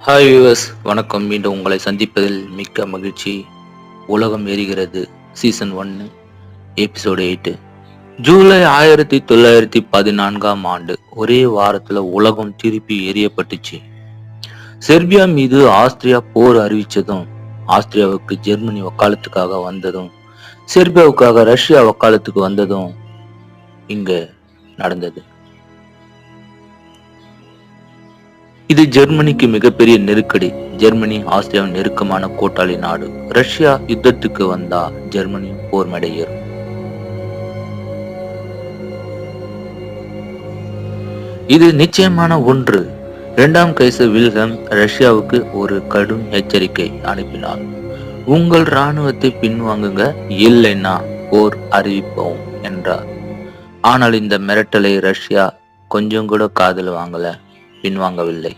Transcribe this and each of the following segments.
Hi viewers வணக்கம். மீண்டும் உங்களை சந்திப்பதில் மிக்க மகிழ்ச்சி. உலகம் எரிகிறது. சீசன் ஒன்று எபிசோடு எயிட்டு ஜூலை ஆயிரத்தி தொள்ளாயிரத்தி பதினான்காம் ஆண்டு ஒரே வாரத்துல உலகம் திருப்பி எரியப்பட்டுச்சு. செர்பியா மீது ஆஸ்திரியா போர் அறிவிச்சதும் ஆஸ்திரியாவுக்கு ஜெர்மனி வக்காலத்துக்காக வந்ததும் செர்பியாவுக்காக ரஷ்யா வக்காலத்துக்கு வந்ததும் இங்கே நடந்தது. இது ஜெர்மனிக்கு மிகப்பெரிய நெருக்கடி. ஜெர்மனி ஆஸ்திரியாவின் நெருக்கமான கூட்டாளி நாடு. ரஷ்யா யுத்தத்துக்கு வந்தா ஜெர்மனி போர் மடையேறும் இது நிச்சயமான ஒன்று. இரண்டாம் கைசர் வில்ஹம் ரஷ்யாவுக்கு ஒரு கடும் எச்சரிக்கை அனுப்பினார். உங்கள் ராணுவத்தை பின்வாங்குங்க இல்லைன்னா போர் அறிவிப்போம் என்றார். ஆனால் இந்த மிரட்டலை ரஷ்யா கொஞ்சம் கூட காதல் வாங்கல பின்வாங்கவில்லை.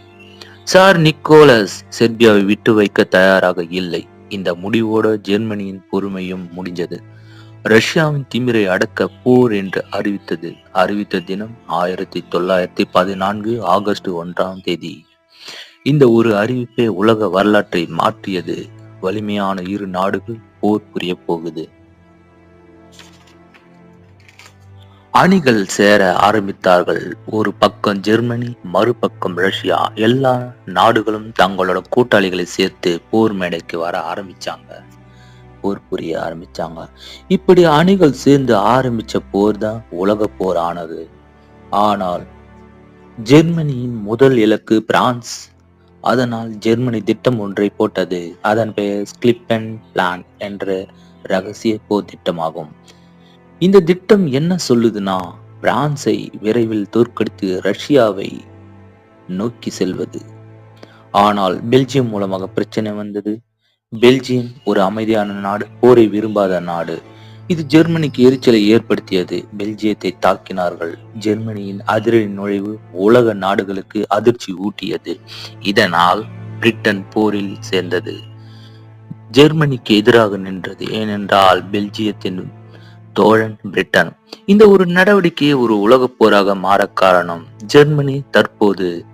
சார் நிக்கோலஸ் செர்பியாவை விட்டு வைக்க தயாராக இல்லை. இந்த முடிவோட ஜெர்மனியின் பொறுமையும் முடிஞ்சது. ரஷ்யாவின் திமிரை அடக்க போர் என்று அறிவித்தது. அறிவித்த தினம் ஆயிரத்தி தொள்ளாயிரத்தி பதினான்கு ஆகஸ்ட் ஒன்றாம் தேதி. இந்த ஒரு அறிவிப்பே உலக வரலாற்றை மாற்றியது. வலிமையான இரு நாடுகள் போர் புரிய போகுது. அணிகள் சேர ஆரம்பித்தார்கள். ஒரு பக்கம் ஜெர்மனி மறுபக்கம் ரஷ்யா. எல்லா நாடுகளும் தங்களோட கூட்டாளிகளை சேர்த்து போர் மேடைக்கு வர ஆரம்பிச்சாங்க. போர் புரிய ஆரம்பிச்சாங்க. இப்படி அணிகள் சேர்ந்து ஆரம்பிச்ச போர் தான் உலக போர் ஆனது. ஆனால் ஜெர்மனியின் முதல் இலக்கு பிரான்ஸ். அதனால் ஜெர்மனி திட்டம் ஒன்றை போட்டது. அதன் பெயர் ஸ்கிளிப்பன் பிளான் என்ற ரகசிய போர் திட்டமாகும். இந்த திட்டம் என்ன சொல்லுதுன்னா பிரான்சை விரைவில் தோற்கடித்து ரஷ்யாவை நோக்கி செல்வது. ஆனால் பெல்ஜியம் மூலமாக பிரச்சனை வந்தது. பெல்ஜியம் ஒரு அமைதியான நாடு போரை விரும்பாத நாடு. இது ஜெர்மனிக்கு எரிச்சலை ஏற்படுத்தியது. பெல்ஜியத்தை தாக்கினார்கள். ஜெர்மனியின் அதிரடி நுழைவு உலக நாடுகளுக்கு அதிர்ச்சி ஊட்டியது. இதனால் பிரிட்டன் போரில் சேர்ந்தது. ஜெர்மனிக்கு எதிராக நின்றது. ஏனென்றால் பெல்ஜியத்தின் தோழன் பிரிட்டன். இந்த ஒரு நடவடிக்கை ஒரு உலகப் போராக மாற காரணம் ஜெர்மனி தற்போது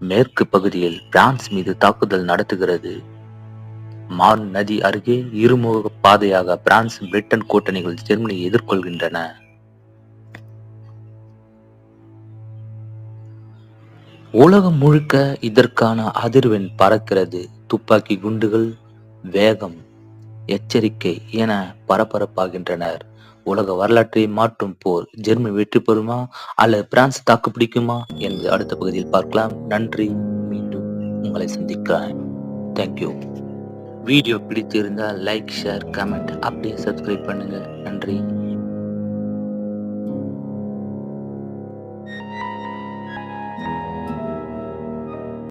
மேற்கு பகுதியில் பிரான்ஸ் மீது தாக்குதல் நடத்துகிறது. மார்ன் நதி அருகே இருமுக பாதையாக பிரான்ஸ் பிரிட்டன் கூட்டணிகள் ஜெர்மனியை எதிர்கொள்கின்றன. உலகம் முழுக்க இதற்கான அதிர்வெண் பறக்கிறது. துப்பாக்கி குண்டுகள் வேகம் எச்சரிக்கை என பரபரப்பாகின்றனர். உலக வரலாற்றை மாற்றும் போர் ஜெர்மனி வெற்றி பெறுமா? அல்லது பிரான்ஸ் தாக்கு பிடிக்குமா? என்று அடுத்த பகுதியில் பார்க்கலாம். நன்றி. மீண்டும் உங்களை சந்திக்கிறேன். தேங்க்யூ வீடியோ பிடித்திருந்தால் லைக் ஷேர் கமெண்ட் அப்படியே சப்ஸ்கிரைப் பண்ணுங்கள் நன்றி.